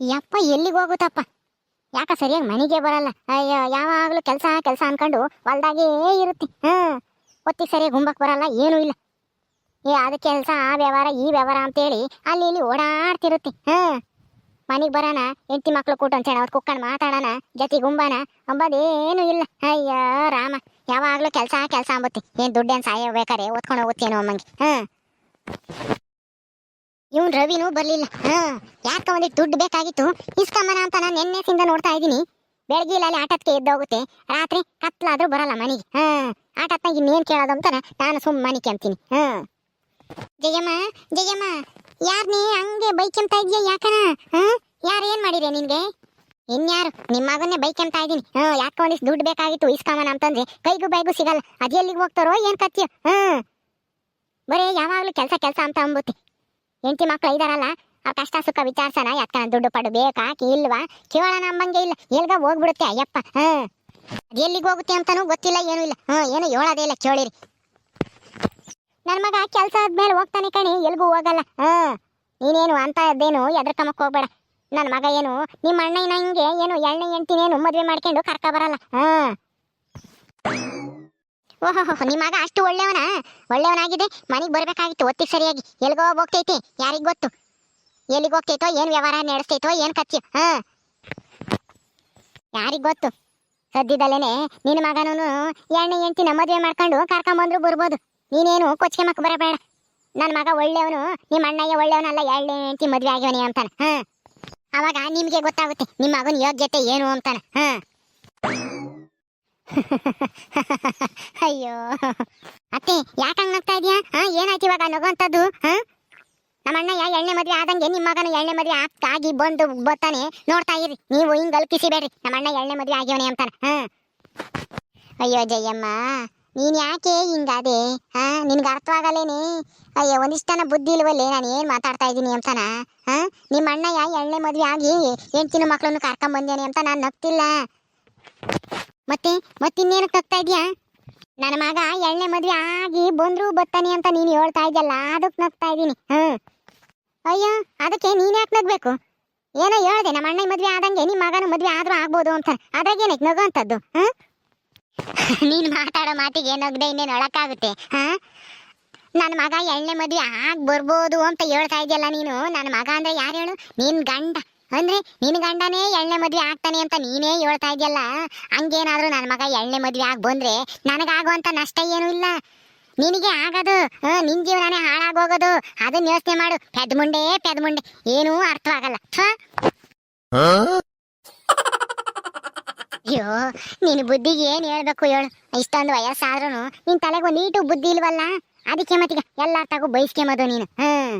ಯಪ್ಪ, ಎಲ್ಲಿಗೆ ಹೋಗುತ್ತಪ್ಪ? ಯಾಕ ಸರಿಯಾಗಿ ಮನೆಗೆ ಬರಲ್ಲ? ಅಯ್ಯೋ, ಯಾವಾಗಲೂ ಕೆಲಸ ಕೆಲಸ ಅನ್ಕೊಂಡು ಹೊಲ್ದಾಗೇ ಇರುತ್ತೆ. ಹ್ಮ್ ಹೊತ್ತಿಗೆ ಸರಿಯಾಗಿ ಗುಂಬಕ್ಕೆ ಬರಲ್ಲ, ಏನೂ ಇಲ್ಲ. ಏ, ಅದು ಕೆಲಸ, ಆ ವ್ಯವಹಾರ, ಈ ವ್ಯವಹಾರ ಅಂತೇಳಿ ಅಲ್ಲಿ ಇಲ್ಲಿ ಓಡಾಡ್ತಿರುತ್ತೆ. ಹಾ, ಮನೆಗೆ ಬರೋಣ ಹೆಂಡತಿ ಮಕ್ಳು ಕೂಟ ಅಂತೇಳಿ ಅವ್ರು ಕುಕ್ಕಂಡು ಮಾತಾಡೋಣ ಜೊತೆ ಗುಂಬಾನ ಅಂಬದೇನು ಇಲ್ಲ. ಅಯ್ಯೋ, ರಾಮ, ಯಾವಾಗಲೂ ಕೆಲಸ ಕೆಲಸ ಅಂಬುತ್ತೆ. ಏನು ದುಡ್ಡೇನು ಸಾಯ ಬೇಕಾರೆ ಓದ್ಕೊಂಡು ಹೋಗುತ್ತೇನೋ ಅಮ್ಮಂಗೆ. ಹ್ಮ್ ಇವನ್ ರವಿನೂ ಬರ್ಲಿಲ್ಲ. ಹಾ, ಯಾಕ ಒಂದಿಟ್ಟು ದುಡ್ಡು ಬೇಕಾಗಿತ್ತು. ಇಸ್ಕೊಂಬನ ಅಂತ ನಾನು ನೆನ್ನೆಸಿಂದ ನೋಡ್ತಾ ಇದ್ದೀನಿ. ಬೆಳಗ್ಗೆ ಅಲ್ಲಿ ಆಟಕ್ಕೆ ಎದ್ದೋಗುತ್ತೆ. ರಾತ್ರಿ ಕತ್ಲಾದ್ರೂ ಬರಲ್ಲ ಮನೆಗೆ. ಹಾ ಆಟತ್ನಾಗ ಇನ್ನೇನ್ ಕೇಳೋದು ಅಂತ ನಾನು ಸುಮ್ ಮನಿ ಕೇಳ್ತೀನಿ ಹಾ. ಜಯಮ್ಮ ಜಯಮ್ಮ ನೀ ಹಂಗೆ ಅಂತ ಇದ್ಯಾ ಯಾಕನ? ಹಾ ಯಾರು ಏನ್ ಮಾಡಿದೆ ನಿನ್ಗೆ? ಇನ್ಯಾರು? ನಿಮ್ಮ ಮಗನ್ನೇ ಅಂತ ಇದೀನಿ ಹಾ, ಯಾಕೆ ಒಂದಿಷ್ಟು ದುಡ್ಡು ಬೇಕಾಗಿತ್ತು ಇಸ್ಕಾಮನ ಅಂತಂದ್ರೆ. ಕೈಗೂ ಬೈಗೂ ಸಿಗಲ್ಲ. ಅದು ಹೋಗ್ತಾರೋ ಏನ್ ಕತ್ತಿಯೋ ಹ್ಮ್ ಬರೀ, ಯಾವಾಗ್ಲೂ ಕೆಲಸ ಕೆಲಸ ಅಂತ ಅಂಬುತ್ತೆ. ಹೆಂಡತಿ ಮಕ್ಕಳು ಇದಾರಲ್ಲ, ಅವ್ರ ಕಷ್ಟ ಸುಖ ವಿಚಾರಿಸೋಣ ಯಾಕನ ದುಡ್ಡು ಪಡು ಬೇಕಾ ಇಲ್ವಾ? ಕೇಳೋಣ ನಮ್ಮಂಗೆ ಇಲ್ಲ. ಎಲ್ಗ ಹೋಗ್ಬಿಡುತ್ತೆ, ಅಯ್ಯಪ್ಪ. ಹಾ. ಎಲ್ಲಿಗೆ ಹೋಗುತ್ತೆ ಅಂತಾನೂ ಗೊತ್ತಿಲ್ಲ, ಏನೂ ಇಲ್ಲ. ಹ್ಮ್ ಏನು ಹೇಳೋದೇ ಇಲ್ಲ, ಕೇಳಿರಿ. ನನ್ನ ಮಗ ಕೆಲಸ ಆದ್ಮೇಲೆ ಹೋಗ್ತಾನೆ ಕಣಿ, ಎಲ್ಗೂ ಹೋಗಲ್ಲ. ಹಾಂ. ನೀನೇನು ಅಂತ ಅದೇನು ಎದ್ರಕಮಕ್ ಹೋಗ್ಬೇಡ. ನನ್ನ ಮಗ ಏನು ನಿಮ್ಮ ಅಣ್ಣ ಹಿಂಗೆ ಏನು ಎಣ್ಣೆ ಎಂಟಿನೇನು ಮದ್ವೆ ಮಾಡ್ಕೊಂಡು ಕರ್ಕ ಬರಲ್ಲ ಹಾ. ಓಹೋ ನಿಮ್ಮ ಮಗ ಅಷ್ಟು ಒಳ್ಳೆಯವನ? ಒಳ್ಳೆಯವನಾಗಿದೆ, ಮನೆಗೆ ಬರಬೇಕಾಗಿತ್ತು, ಒತ್ತಿಗೆ ಸರಿಯಾಗಿ. ಎಲ್ಗೋ ಹೋಗ್ತೈತಿ, ಯಾರಿಗೆ ಗೊತ್ತು? ಎಲ್ಲಿಗೆ ಹೋಗ್ತೈತೋ, ಏನು ವ್ಯವಹಾರ ನಡೆಸ್ತೈತೋ, ಏನು ಕಚ್ಚಿ ಹಾಂ. ಯಾರಿಗೆ ಗೊತ್ತು? ಸದ್ಯದಲ್ಲೇನೆ ನಿನ್ನ ಮಗನೂ ಎಣ್ಣೆ ನಮ್ಮ ಮದುವೆ ಮಾಡ್ಕೊಂಡು ಕರ್ಕೊಂಬಂದ್ರು ಬರ್ಬೋದು. ನೀನೇನು ಕೊಚ್ಕೆ ಮಕ್ಕ ಬರಬೇಡ. ನನ್ನ ಮಗ ಒಳ್ಳೆಯವನು ನಿಮ್ಮ ಅಣ್ಣಯ್ಯ ಒಳ್ಳೆಯವನಲ್ಲ, ಎಣ್ಣೆ ಎಂಟಿ ಮದುವೆ ಆಗ್ಯವನಿ ಅಂತಾನೆ. ಹಾಂ. ಅವಾಗ ನಿಮಗೆ ಗೊತ್ತಾಗುತ್ತೆ ನಿಮ್ಮ ಮಗನ ಯೋಗ್ಯತೆ ಏನು ಅಂತಾನೆ. ಹಾ. ಅಯ್ಯೋ. ಅತ್ತೆ ಯಾಕಂಗ್ ನಗ್ತಾ ಇದೀಯಾ? ಹಾ, ಏನಾಯ್ತು ಇವಾಗ ನಗುವಂತದ್ದು ಹಾ? ನಮ್ಮಣ್ಣ ಯಾ ಎಣ್ಣೆ ಮದ್ವೆ ಆದಂಗೆ ನಿಮ್ಮ ಮಗನ ಎಣ್ಣೆ ಮದ್ವೆ ಆಗ್- ಬಂದು ಬರ್ತಾನೆ. ನೋಡ್ತಾ ಇರಿ, ನೀವು ಹಿಂಗ್ ಅಲ್ಕಿಸಿಬೇಡ್ರಿ. ನಮ್ಮಣ್ಣ ಎಣ್ಣೆ ಮದ್ವೆ ಆಗ್ಯವನೆ ಅಂತಾನೆ. ಹಾ. ಅಯ್ಯೋ ಜಯಮ್ಮ, ನೀನ್ ಯಾಕೆ ಹಿಂಗಾದೆ ಹಾ, ನಿನ್ಗೆ ಅರ್ಥವಾಗಲ್ಲೇನೆ ಅಯ್ಯೋ, ಒಂದಿಷ್ಟನ ಬುದ್ಧಿ ಇಲ್ವಲ್ಲೇ ನಾನು ಏನ್ ಮಾತಾಡ್ತಾ ಇದ್ದೀನಿ ಅಂತಾನ? ಹಾ ನಿಮ್ಮ ಅಣ್ಣ ಯಾ ಎಣ್ಣೆ ಮದ್ವೆ ಆಗಿ ಹೆಂಡ್ತಿನ ಮಕ್ಕಳನ್ನು ಕರ್ಕೊಂಡ್ ಬಂದೇನೆ ಅಂತ ನಾನು ನಗ್ತಿಲ್ಲ. ಮತ್ತೆ ಮತ್ತಿನ್ನೇನಕ್ಕೆ ಇದೆಯಾ? ನನ್ನ ಮಗ ಎಳ್ಳೆ ಮದುವೆ ಆಗಿ ಬಂದ್ರು ಬತ್ತಾನೆ ಅಂತ ನೀನು ಹೇಳ್ತಾ ಇದೆಯಲ್ಲ ಅದಕ್ಕೆ ನಗ್ತಾ ಇದ್ದೀನಿ. ಹ್ಞೂ ಅಯ್ಯೋ, ಅದಕ್ಕೆ ನೀನ್ ಯಾಕೆ ನಗ್ಬೇಕು? ಏನೋ ಹೇಳ್ದೆ, ನಮ್ಮ ಅಣ್ಣ ಮದ್ವೆ ಆದಂಗೆ ನಿಮ್ಮ ಮಗನ ಮದುವೆ ಆದರೂ ಆಗ್ಬೋದು ಅಂತ. ಅದಾಗ ಏನಕ್ಕೆ ನಗು ಅಂತದ್ದು ನೀನು ನೀನ್ ಮಾತಾಡೋ ಮಾತಿಗೆ ನಗ್ದೆ ಇನ್ನೇನು ಒಳಕ್ಕಾಗುತ್ತೆ, ಹಾಂ? ನನ್ನ ಮಗ ಎಳ್ಳೆ ಮದುವೆ ಆಗಿ ಬರ್ಬೋದು ಅಂತ ಹೇಳ್ತಾ ಇದೆಯಲ್ಲ ನೀನು? ನನ್ನ ಮಗ ಅಂದ್ರೆ ಯಾರು ಹೇಳು? ನೀನ್ ಗಂಡ. ಅಂದ್ರೆ ನಿನ್ ಗಂಡನೇ ಎಳ್ಳೆ ಮದ್ವೆ ಆಗ್ತಾನೆ ಅಂತ ನೀನೇ ಹೇಳ್ತಾ ಇದೆಯಲ್ಲ? ಹಂಗೇನಾದ್ರೂ ನನ್ನ ಮಗ ಎಳ್ಳೆ ಮದ್ವೆ ಆಗಿ ಬಂದ್ರೆ ನನಗಾಗುವಂತ ನಷ್ಟ ಏನು ಇಲ್ಲ. ನಿನಗೆ ಆಗದು ನಿನ್ ಜೀವನನೇ ಹಾಳಾಗೋಗೋದು. ಅದನ್ನ ಯೋಚನೆ ಮಾಡು. ಪೆದ್ ಮುಂಡೆ ಪೆದ್ ಮುಂಡೆ ಏನೂ ಅರ್ಥವಾಗಲ್ಲ. ಅಯ್ಯೋ ನಿನ್ ಬುದ್ಧಿಗೆ ಏನ್ ಹೇಳ್ಬೇಕು ಹೇಳು. ಇಷ್ಟೊಂದು ವಯಸ್ಸಾದ್ರೂ ನಿನ್ ತಲೆಗೆ ನೀಟು ಬುದ್ಧಿ ಇಲ್ವಲ್ಲ? ಅದಕ್ಕೆ ಮತ್ತೀಗ ಎಲ್ಲ ತಗೋ ಬೈಸ್ಕೆಂಬದು ನೀನು. ಹ್ಮ್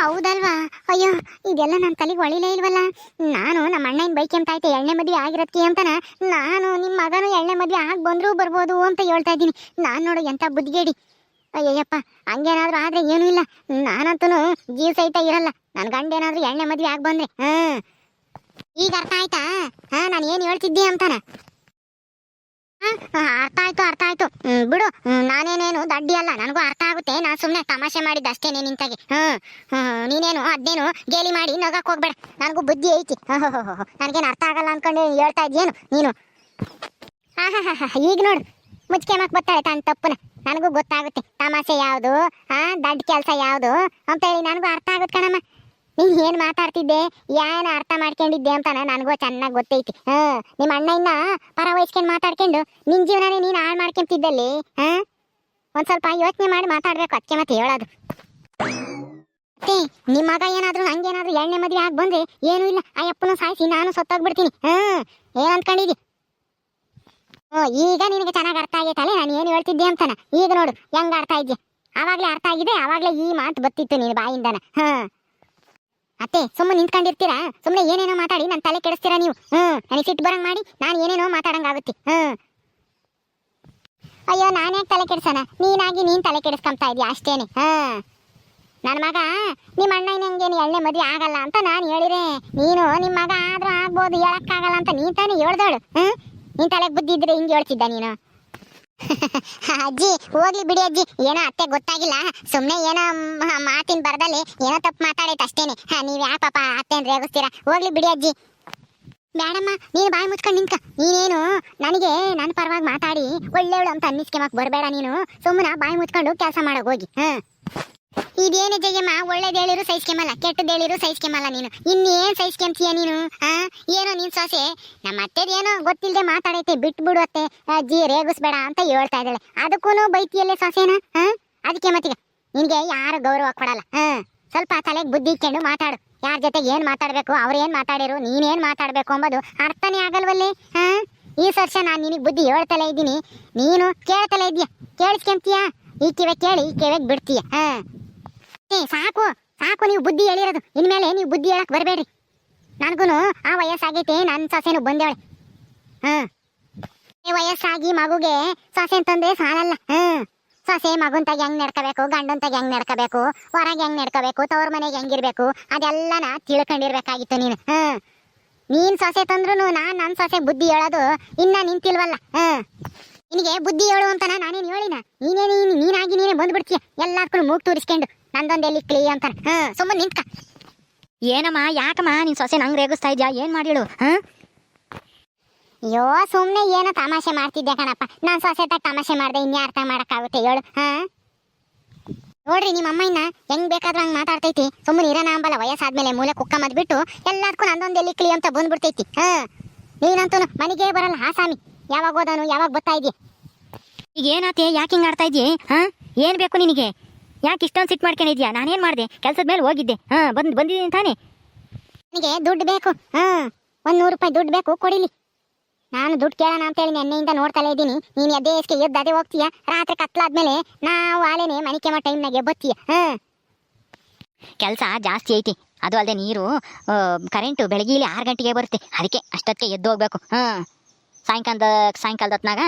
ಹೌದಲ್ವಾ? ಅಯ್ಯೋ ಇದೆಲ್ಲ ನನ್ನ ತಲೆಗೆ ಒಳಿಲೇ ಇಲ್ವಲ್ಲ? ನಾನು ನಮ್ಮ ಅಣ್ಣನ ಬೈಕ್ ಅಂತ ಐತೆ ಎಣ್ಣೆ ಮದುವೆ ಆಗಿರತ್ತಿ ಅಂತನ? ನಾನು ನಿಮ್ಮ ಮಗನು ಎಣ್ಣೆ ಮದುವೆ ಆಗಿ ಬಂದರೂ ಬರ್ಬೋದು ಅಂತ ಹೇಳ್ತಾ ಇದ್ದೀನಿ. ನಾನು ನೋಡು ಎಂಥ ಬುದ್ಧಿಗೇಡಿ. ಅಯ್ಯಯ್ಯಪ್ಪ ಹಂಗೇನಾದ್ರೂ ಆದ್ರೆ ಏನೂ ಇಲ್ಲ. ನಾನಂತೂ ಜೀವ ಸಹಿತ ಇರಲ್ಲ. ನನ್ನ ಗಂಡ ಏನಾದರೂ ಎಣ್ಣೆ ಮದುವೆ ಆಗಿ ಬಂದ್ರೆ. ಹ್ಮ್. ಈಗ ಅರ್ಥ ಆಯ್ತಾ? ಹಾ ನಾನು ಏನು ಹೇಳ್ತಿದ್ದೆ ಅಂತಾನ? ಹಾ, ಹಾ, ಅರ್ಥ ಆಯ್ತು ಅರ್ಥ ಆಯ್ತು. ಬಿಡು. ನಾನೇನೇನು ದಡ್ಡಿ ಅಲ್ಲ, ನನಗೂ ಅರ್ಥ ಆಗುತ್ತೆ. ನಾನು ಸುಮ್ಮನೆ ತಮಾಷೆ ಮಾಡಿದ್ದೆ ಅಷ್ಟೇನೆ ನಿಂತಾಗಿ. ಹ್ಮ್ ನೀನೇನು ಅದೇನು ಗೇಲಿ ಮಾಡಿ ನಗಕ್ಕೆ ಹೋಗ್ಬೇಡ. ನನಗೂ ಬುದ್ಧಿ ಐತಿ. ನನಗೇನು ಅರ್ಥ ಆಗಲ್ಲ ಅನ್ಕೊಂಡು ಹೇಳ್ತಾ ಇದ್ಯೇನು, ನೀನು? ಈಗ ನೋಡು. ಮುಚ್ಕೆ ಮಕ್ ಬರ್ತಾಳೆ ತಾನು ತಪ್ಪನ. ನನಗೂ ಗೊತ್ತಾಗುತ್ತೆ. ತಮಾಷೆ ಯಾವುದು? ಆ ದಡ್ಡ ಕೆಲಸ ಯಾವುದು? ಅಂತ ಹೇಳಿ ನನಗೂ ಅರ್ಥ ಆಗುತ್ತೆ ಕಣಮ್ಮ. ನೀನ್ ಏನ್ ಮಾತಾಡ್ತಿದ್ದೆ ಏನ್ ಅರ್ಥ ಮಾಡ್ಕೊಂಡಿದ್ದೆ ಅಂತ ನನಗೂ ಚೆನ್ನಾಗಿ ಗೊತ್ತೈತಿ. ಹಾ ನಿಮ್ಮ ಅಣ್ಣ ಇನ್ನ ಪರ ವಹಿಸ್ಕೊಂಡು ಮಾತಾಡ್ಕೊಂಡು ನಿನ್ ಜೀವನನೇ ನೀನ್ ಹಾಳು ಮಾಡ್ಕೊಂತಿದ್ದಲ್ಲಿ, ಹ? ಒಂದ್ ಸ್ವಲ್ಪ ಯೋಚನೆ ಮಾಡಿ ಮಾತಾಡ್ಬೇಕು ಅದಕ್ಕೆ ಮತ್ತೆ ಹೇಳೋದು. ನಿಮ್ ಮಗ ಏನಾದ್ರೂ ಹಂಗೇನಾದ್ರೂ ಎಣ್ಣೆ ಮದ್ವೆ ಆಗಿ ಬಂದ್ರೆ ಏನು ಇಲ್ಲ. ಆ ಅಪ್ಪನ ಸಾಯಿಸಿ ನಾನು ಸತ್ತೋಗ್ಬಿಡ್ತೀನಿ. ಹಾ, ಏನ್ ಅನ್ಕೊಂಡಿದ್ದಿ ಈಗ ನಿನಗೆ ಚೆನ್ನಾಗಿ ಅರ್ಥ ಆಗೈತಲ್ಲ ನಾನು ಏನು ಹೇಳ್ತಿದ್ದೆ ಅಂತಾನ? ಈಗ ನೋಡು, ಹೆಂಗ ಅರ್ಥ ಇದ್ಯಾ? ಆವಾಗಲೇ ಅರ್ಥ ಆಗಿದೆ, ಅವಾಗ್ಲೇ ಈ ಮಾತು ಬತ್ತಿತ್ತು ನೀನ್ ಬಾಯಿಂದನ. ಹಾ. ಅತ್ತೆ, ಸುಮ್ಮನೆ ನಿಂತ್ಕೊಂಡಿರ್ತೀರಾ? ಸುಮ್ಮನೆ ಏನೇನೋ ಮಾತಾಡಿ ನನ್ನ ತಲೆ ಕೆಡಿಸ್ತೀರಾ ನೀವು? ಹ್ಮ್, ನನಗೆ ಸಿಟ್ಟು ಬರಂಗ್ ಮಾಡಿ, ನಾನು ಏನೇನೋ ಮಾತಾಡಂಗಾಗುತ್ತೆ. ಹ್ಮ್. ಅಯ್ಯೋ, ನಾನೇ ತಲೆ ಕೆಡ್ಸೋಣ? ನೀನಾಗಿ ನೀನ್ ತಲೆ ಕೆಡಿಸ್ಕೊಂತಾ ಇದೀಯ ಅಷ್ಟೇನೆ? ಹಾ ನನ್ನ ಮಗ ನಿಮ್ಮ ಅಣ್ಣ ನಂಗೇನು ಎಣ್ಣೆ ಮದುವೆ ಆಗಲ್ಲ ಅಂತ ನಾನು ಹೇಳಿದೆ ನೀನು ನಿಮ್ಮ ಮಗ ಆದ್ರೂ ಆಗ್ಬೋದು, ಹೇಳಕ್ಕಾಗಲ್ಲ ಅಂತ ನೀನ್ ತಾನೇ ಹೇಳ್ದೋಳು. ಹ್ಮ್? ನಿನ್ ತಲೆಗೆ ಬುದ್ಧಿ ಇದ್ರೆ ಹಿಂಗೆ ಹೇಳ್ತಿದ್ದ ನೀನು? ಅಜ್ಜಿ, ಹೋಗ್ಲಿ ಬಿಡಿ ಅಜ್ಜಿ. ಏನೋ ಅತ್ತೆ ಗೊತ್ತಾಗಿಲ್ಲ. ಸುಮ್ನೆ ಏನೋ ಏನೋ ತಪ್ಪು ಮಾತಾಡೈತೆ ಅಷ್ಟೇನೆ. ಹಾ, ನೀವು ಯಾ ಪಾಪ ಅತ್ತೆ ರೇಗಿಸ್ತೀರಾ ಹೋಗ್ಲಿ ಬಿಡಿ ಅಜ್ಜಿ. ಬೇಡಮ್ಮ ನೀನು ಬಾಯಿ ಮುಚ್ಕೊಂಡು ನಿಂತ್ಕ. ನೀನೇನು ನನಗೆ ನನ್ನ ಪರವಾಗಿ ಮಾತಾಡಿ ಒಳ್ಳೆಯವಳು ಅಂತ ಅನ್ನಿಸ್ಕೆಮಕ್ ಬರಬೇಡ ನೀನು. ಸುಮ್ಮನೆ ಬಾಯಿ ಮುಚ್ಕೊಂಡು ಕೆಲಸ ಮಾಡೋಕೆ ಹೋಗಿ. ಹಾಂ. ಇದೇನು ಜಯಮ್ಮ, ಒಳ್ಳೇದು ಹೇಳಿರು ಸಹಿಸ್ಕೆಮಲ್ಲ ಕೆಟ್ಟದ್ದು ಹೇಳಿರು ಸಹಿಸ್ಕೆಮಲ್ಲ ನೀನು. ಇನ್ನೇನ್ ಸಹಿಸ್ಕೆಂತೀಯ ನೀನು? ಆ ಏನೋ ನೀನ್ ಸೊಸೆ ನಮ್ಮ ಅತ್ತೆದೇನೋ ಗೊತ್ತಿಲ್ಲದೆ ಮಾತಾಡೈತೆ, ಬಿಟ್ಬಿಡು ಅತ್ತೆ. ಅಜ್ಜಿ ರೇಗಿಸ್ಬೇಡ ಅಂತ ಹೇಳ್ತಾ ಇದ್ದಾಳೆ. ಅದಕ್ಕೂ ಬೈತಿಯಲ್ಲೇ ಸೊಸೆನ? ಹಾ? ಅದಕ್ಕೆ ಮತ್ತೀಗ. ನಿನ್ಗೆ ಯಾರು ಗೌರವ ಕೊಡಲ್ಲ. ಹ್ಮ್ ಸ್ವಲ್ಪ ತಲೆಗೆ ಬುದ್ಧಿ ಇಟ್ಕೊಂಡು ಮಾತಾಡು. ಯಾರ ಜೊತೆ ಏನ್ ಮಾತಾಡ್ಬೇಕು, ಅವ್ರು ಏನ್ ಮಾತಾಡಿರು ನೀನೇನ್ ಮಾತಾಡ್ಬೇಕು ಅಂಬೋದು ಅರ್ಥನೇ ಆಗಲ್ವಲ್ಲಿ? ಹಾ, ಈ ವರ್ಷ ನಾನು ನಿನಗೆ ಬುದ್ಧಿ ಹೇಳ್ತಲೇ ಇದ್ದೀನಿ. ನೀನು ಕೇಳ್ತಲೇ ಇದೀಯ? ಕೇಳಿಸ್ಕೊಂತೀಯ? ಈ ಕಿವೆ ಕೇಳಿ, ಈ ಕಿವೆಗೆ ಬಿಡ್ತೀಯ? ಹಾ. ಸಾಕು ಸಾಕು, ನೀವು ಬುದ್ಧಿ ಹೇಳಿರೋದು. ಇನ್ಮೇಲೆ ನೀವು ಬುದ್ಧಿ ಹೇಳಕ್ ಬರಬೇಡ್ರಿ. ನನಗೂ ಆ ವಯಸ್ಸಾಗೈತೆ ನನ್ನ ಸೊಸೆನು ಬಂದೇವಳೆ. ಹ್ಮ್ ಈ ವಯಸ್ಸಾಗಿ ಮಗುಗೆ ಸೊಸೆನ್ ತಂದೆ ಸಾಲಲ್ಲ? ಹ್ಮ್ ಸೊಸೆ ಮಗುಂತಾಗ ಹೆಂಗ್ ನಡ್ಕೋಬೇಕು ಗಂಡಂತಾಗ ಹೆಂಗ್ ನಡ್ಕೋಬೇಕು, ಹೊರಗೆ ಹೆಂಗ್ ನಡ್ಕೋಬೇಕು, ತವ್ರ ಮನೆಗೆ ಹೆಂಗಿರ್ಬೇಕು, ಅದೆಲ್ಲನ ತಿಳ್ಕೊಂಡಿರ್ಬೇಕಾಗಿತ್ತು ನೀನು. ಹ್ಮ್ ನೀನ್ ಸೊಸೆ ತಂದ್ರು ನಾನ್ ನನ್ ಸೊಸೆ ಬುದ್ಧಿ ಹೇಳೋದು ಇನ್ನ ನಿಂತಿಲ್ವಲ್ಲ. ಹ್ಮ್ ನಿನಗೆ ಬುದ್ಧಿ ಹೇಳು ಅಂತ ನಾನೇನು ಹೇಳಿನ. ನೀನೇ ನೀನು, ನೀನಾಗಿ ನೀನೇ ಬಂದ್ಬಿಡ್ತೀಯ. ಎಲ್ಲಾರ್ಗೂ ಮೂಗ್ ತೂರಿಸ್ಕೊಂಡು ನಂದೊಂದು ಎಲ್ಲಿ ಕ್ಲೀ ಅಂತ ಹ್ಮ್ ಸುಮ್ಮನೆ ನಿಂತ್ಕ. ಏನಮ್ಮ, ಯಾಕಮ್ಮ, ನೀನ್ ಸೊಸೆ ನಂಗೆ ರೇಗಿಸ್ತಾ ಇದ್ಯಾ? ಏನ್ ಮಾಡಿಳು ಹಾ? ಅಯ್ಯೋ, ಸುಮ್ನೆ ಏನೋ ತಮಾಷೆ ಮಾಡ್ತಿದ್ದೆ ಕಣಪ್ಪ. ನಾನ್ ಸೊಸೆತಾಗ ತಮಾಷೆ ಮಾಡ್ದೆ ಇನ್ಯಾರ್ಥ ಅರ್ಥ ಮಾಡಕ್ಕಾಗುತ್ತೆ ಹೇಳು, ಹಾ? ನೋಡ್ರಿ, ನಿಮ್ಮ ಅಮ್ಮಯ್ಯನ ಹೆಂಗ್ ಬೇಕಾದ್ರೂ ಹಂಗ್ ಮಾತಾಡ್ತೈತಿ. ಸುಮ್ಮನೆ ಇರೋಣ ಅಂಬಲ್ಲ, ವಯಸ್ಸಾದ್ಮೇಲೆ ಮೂಲೆ ಕುಕ್ಕ ಮದ್ಬಿಟ್ಟು ಎಲ್ಲದಕ್ಕೂ ನಂದೊಂದು ಎಲ್ಲಿ ಕ್ಲಿ ಅಂತ ಬಂದ್ಬಿಡ್ತೈತಿ, ಹಾ? ನೀನಂತೂ ಮನೆಗೆ ಬರಲ್ಲ ಹಾಸಾಮಿ ಯಾವಾಗ ಹೋದನು ಯಾವಾಗ ಬರ್ತಾ ಇದ್ದಿ ಈಗ ಏನಾತೆ ಯಾಕೆ ಹಿಂಗ್ ಆಡ್ತಾ ಇದ್ದಿ ಹಾ? ಏನ್ ಬೇಕು ನಿನಗೆ? ಯಾಕೆ ಇಷ್ಟೊಂದು ಸಿಟ್ ಮಾಡ್ಕೊಂಡಿದ್ಯಾ? ನಾನೇನು ಮಾಡಿದೆ? ಕೆಲಸದ ಮೇಲೆ ಹೋಗಿದ್ದೆ, ಹಾ, ಬಂದು, ಬಂದಿದ್ದೀನಿ ತಾನೇ. ನನಗೆ ದುಡ್ಡು ಬೇಕು, ಹಾ? ಒಂದ್ ನೂರು ರೂಪಾಯಿ ದುಡ್ಡು ಬೇಕು, ಕೊಡಿಲಿ. ನಾನು ದುಡ್ಡು ಕೇಳೋಣ ಅಂತೇಳಿ ನೆನ್ನೆಯಿಂದ ನೋಡ್ತಲೇ ಇದ್ದೀನಿ. ನೀನು ಅದೇ ಎಸ್ಕೆ ಎದ್ದು ಅದೇ ಹೋಗ್ತೀಯ? ರಾತ್ರಿ ಕತ್ಲಾದ್ಮೇಲೆ ನಾವು ಆಲೇನೆ ಮನಿಕೆ ಟೈಮ್ನಾಗೆ ಬತ್ತೀಯ. ಹಾಂ. ಕೆಲಸ ಜಾಸ್ತಿ ಐತಿ. ಅದು ಅಲ್ಲದೆ ನೀರು ಕರೆಂಟು ಇಲ್ಲಿ ಆರು ಗಂಟೆಗೆ ಬರುತ್ತೆ. ಅದಕ್ಕೆ ಅಷ್ಟೊತ್ತಿಗೆ ಎದ್ದು ಹೋಗ್ಬೇಕು. ಹಾಂ. ಸಾಯಂಕಾಲದ ಸಾಯಂಕಾಲದ ಹೊತ್ನಾಗ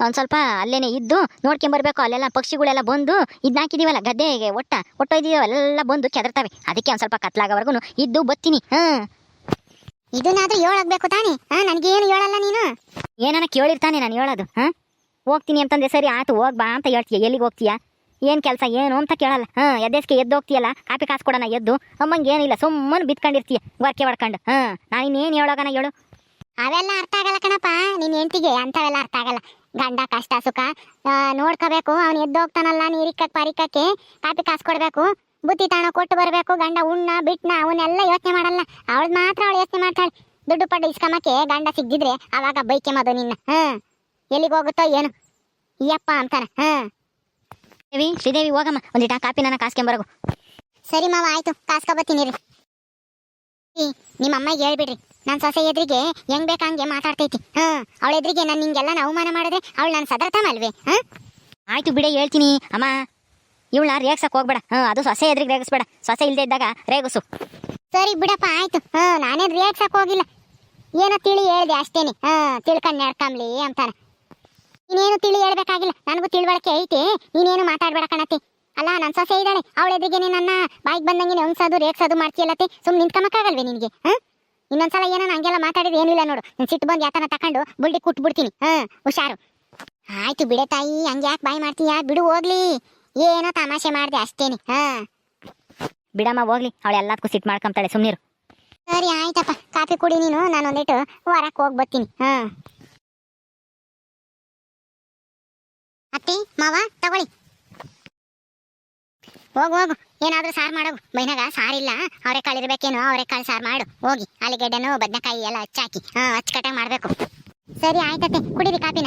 ಒಂದು ಸ್ವಲ್ಪ ಅಲ್ಲೇ ಇದ್ದು ನೋಡ್ಕೊಂಬರ್ಬೇಕು ಅಲ್ಲೆಲ್ಲ ಪಕ್ಷಿಗಳೆಲ್ಲ ಬಂದು ಇದನ್ನ ಗದ್ದೆಗೆ ಒಟ್ಟ ಒಟ್ಟೊಯ್ದಿವಲ್ಲ ಎಲ್ಲ ಬಂದು ಕೆದರ್ತವೆ. ಅದಕ್ಕೆ ಒಂದು ಸ್ವಲ್ಪ ಕತ್ಲಾಗವರೆಗೂ ಇದ್ದು ಬತ್ತೀನಿ. ಹಾ. ಇದನ್ನಾದ್ರೂ ಹೇಳಾಗ್ಬೇಕು ತಾನೇ? ಹಾ ನನಗೇನು ಹೇಳಲ್ಲ ನೀನು? ಏನನ್ನ ಕೇಳಿರ್ತಾನೆ ನಾನು ಹೇಳೋದು ಹಾ? ಹೋಗ್ತೀನಿ ಅಂತಂದೆ ಸರಿ ಆಯ್ತು ಹೋಗ್ ಬಾ ಅಂತ ಹೇಳ್ತೀಯ ಎಲ್ಲಿಗೆ ಹೋಗ್ತೀಯಾ? ಏನು ಕೆಲಸ ಏನು ಅಂತ ಕೇಳಲ್ಲ ಹಾ? ಎದ್ದೆಸ್ಕೆ ಎದ್ದು ಹೋಗ್ತೀಯಲ್ಲ ಕಾಪಿ ಕಾಸು ಕೊಡೋಣ ಎದ್ದು. ಅಮ್ಮಂಗೆ ಏನಿಲ್ಲ ಸುಮ್ಮನೆ ಬಿತ್ಕೊಂಡಿರ್ತೀಯ ವರ್ಕೆ ಹೊಡ್ಕೊಂಡು ಹಾ? ನಾನು ಇನ್ನೇನು ಹೇಳೋಗಣ ಹೇಳು. ಅವೆಲ್ಲ ಅರ್ಥ ಆಗಲ್ಲ ಕಣಪ್ಪ ನಿನ್ನ ಹೆಂಡತಿಗೆ ಅಂತವೆಲ್ಲ ಅರ್ಥ ಆಗಲ್ಲ. ಗಂಡ ಕಷ್ಟ ಸುಖ ನೋಡ್ಕೋಬೇಕು ಅವ್ನು ಎದ್ದು ಹೋಗ್ತಾನಲ್ಲ ನೀರಿಕ್ಕಕ್ ಪರಿಕಕ್ಕೆ ಕಾಪಿ ಕಾಸು ಕೊಡ್ಬೇಕು. ಬುತ್ತಿ ತಾಣ ಕೊಟ್ಟು ಬರಬೇಕು ಗಂಡ ಉಣ್ಣ ಬಿಟ್ನ ಅವನ್ನೆಲ್ಲ ಯೋಚನೆ ಮಾಡಲ್ಲ. ಅವಳು ಮಾತ್ರ ಅವಳು ಯೋಚನೆ ಮಾಡ್ತಾಳೆ. ದುಡ್ಡು ಪಡ್ಡು ಇಸ್ಕಮಕ್ಕೆ ಗಂಡ ಸಿಗ್ದಿದ್ರೆ ಅವಾಗ ಬೈಕೆ ಮದು ನಿನ್ನ. ಹಾ. ಎಲ್ಲಿಗೆ ಹೋಗುತ್ತೋ ಏನು? ಯಪ್ಪ ಅಂತಾನೆ. ಹ್ಮ್ ದೇವಿ ಶ್ರೀದೇವಿ ಹೋಗಮ್ಮ. ಒಂದಿಟ ಕಾಪಿ ನನ್ನ ಕಾಸ್ಕೊಂಬರಗು. ಸರಿ ಮಾವ ಆಯ್ತು. ಕಾಸ್ಕೊಬತ್ತೀನಿ ರೀ. ನಿಮ್ಮ ಅಮ್ಮಗೆ ಹೇಳ್ಬಿಡ್ರಿ. ನನ್ನ ಸೊಸೆ ಎದುರಿಗೆ ಹೆಂಗ್ ಬೇಕಂಗೆ ಮಾತಾಡ್ತೈತಿ. ಹಾ. ಅವಳ ಎದುರಿಗೆ ನಾನು ನಿಂಗೆಲ್ಲ ಅವಮಾನ ಮಾಡಿದ್ರೆ ಅವಳು ನನ್ನ ಸದರತಮ ಅಲ್ವೇ ಹಾ. ಆಯ್ತು ಬಿಡೆ ಹೇಳ್ತೀನಿ. ಅಮ್ಮ ಇವಳ ರೇಗ್ಸಕ್ ಹೋಗ್ಬೇಡ. ಹಾ ಅದು ಸೊಸೆ ಎದ್ರಿಗೆ ರೇಗಿಸ್ಬೇಡ. ಸೊಸೆ ಇಲ್ದೇ ಇದ್ದಾಗ ರೇಗಿಸು. ಸರಿ ಬಿಡಪ್ಪ, ಆಯ್ತು. ಹಾ ನಾನೇ ರಿಯಾಕ್ಸಕ್ ಹೋಗಿಲ್ಲ. ಏನೋ ತಿಳಿ ಹೇಳ್ದೆ ಅಷ್ಟೇನೆ. ಹಾ ತಿಳ್ಕೊಂಡ್ ನಡ್ಕಂಬ್ಲಿ ಅಂತಾನೆ ನೀನೇನು ತಿಳಿ ಹೇಳ್ಬೇಕಾಗಿಲ್ಲ. ನನಗೂ ತಿಳುವಳಿಕೆ ಐತಿ. ನೀನೇನು ಮಾತಾಡ್ಬೇಡ ಕಣತಿ. ಅಲ್ಲ ನನ್ನ ಸೊಸೆ ಇದ್ದಾಳೆ. ಅವಳ ಎದುರಿಗೆ ನನ್ನ ಬಾಯಿಗೆ ಬಂದಂಗೆ ಹೊಂಗ್ಸೋದು ರೇಗ್ಸೋದು ಮಾಡ್ತೀಯಲ್ಲತ್ತೆ ಸುಮ್ ನಿಂತ್ಕೊಂಬಕ್ಕಾಗಲ್ವೇ ನಿನ್ಗೆ? ಹ್ಮ್? ಇನ್ನೊಂದ್ಸಲ ಏನೋ ಹಂಗೆಲ್ಲ ಮಾತಾಡಿದ್ರೆ ಏನಿಲ್ಲ ನೋಡು. ನಿನ್ ಸಿಟ್ಟು ಬಂದು ಯಾತನ ತಕೊಂಡು ಬುಲ್ಡಿ ಕುಟ್ಬಿಡ್ತೀನಿ. ಹ್ಮ್, ಹುಷಾರು. ಆಯ್ತು ಬಿಡೆ ತಾಯಿ ಹಂಗೆ ಯಾಕೆ ಬಾಯಿ ಮಾಡ್ತೀಯಾ? ಬಿಡು, ಹೋಗ್ಲಿ. ಏನೋ ತಮಾಷೆ ಮಾಡಿದೆ ಅಷ್ಟೇನೆ. ಹಾ. ಬಿಡಮ್ಮ ಹೋಗ್ಲಿ. ಅವಳು ಎಲ್ಲದಕ್ಕೂ ಸಿಟ್ ಮಾಡ್ಕೊಂತಾಳೆ. ಸುಮ್ನಿರು. ಸರಿ ಆಯ್ತಪ್ಪ. ಕಾಫಿ ಕುಡಿ ನೀನು. ನಾನು ಒಂದಿಟ್ಟು ಹೊರಕ್ಕೆ ಹೋಗಿ ಬರ್ತೀನಿ. ಹಾ. ಅತ್ತಿ ಮಾವ ತಗೊಳ್ಳಿ. ಹೋಗು ಹೋಗು. ಏನಾದ್ರೂ ಸಾರು ಮಾಡೋಗು ಬೈನಾಗ ಸಾರಿಲ್ಲ ಅವರೆಕಾಳು ಇರ್ಬೇಕೇನೋ ಅವರೆಕಾಳು ಸಾರು ಮಾಡು. ಹೋಗಿ. ಆಲೂಗೆಡ್ಡೆನೋ ಬದನೆಕಾಯಿ ಎಲ್ಲ ಹಚ್ಚಾಕಿ. ಹಾ ಅಚ್ಚುಕಟ್ಟಾಗಿ ಮಾಡಬೇಕು. ಸರಿ ಆಯ್ತತ್ತೆ. ಕುಡೀರಿ ಕಾಪಿನ